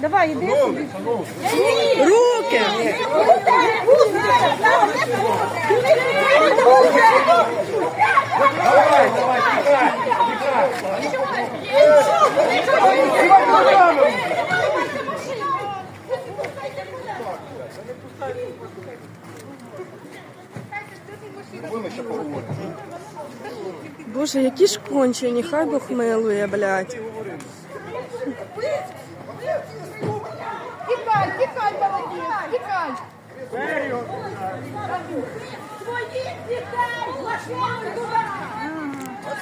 Давай, іди собі. Руки! Боже, які ж кончені, хай Бог милує, блядь. Тікай, тікай, молодець, тікай. Своїх дітей,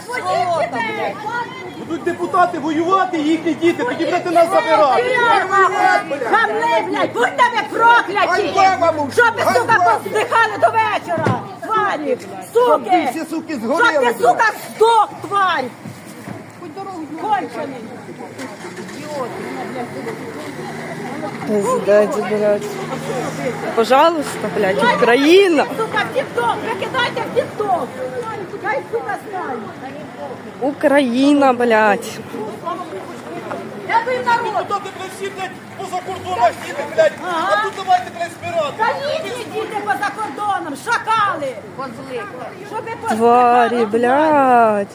Своїх дітей. Будуть депутати воювати, їхні діти, тоді будете нас забирати. Хамли, блядь, будьте ви прокляті! Щоб ви, сука, повздихали до вечора! Тварі! Суки! суки Щоб ти, сука, здох, тварь! Кончений! Пиздець, блядь. Пожалуйста, блядь, Україна. Сука, в тік-ток! Викидайте в тік-ток! Хай, сука, знає! Україна, блядь. Я би народ! Депутати, блядь, всі, блядь, поза кордонах діти, блядь. А тут давайте, блядь, збирати. Та їхні діти поза кордоном, шакали! Щоб ви Тварі, блядь.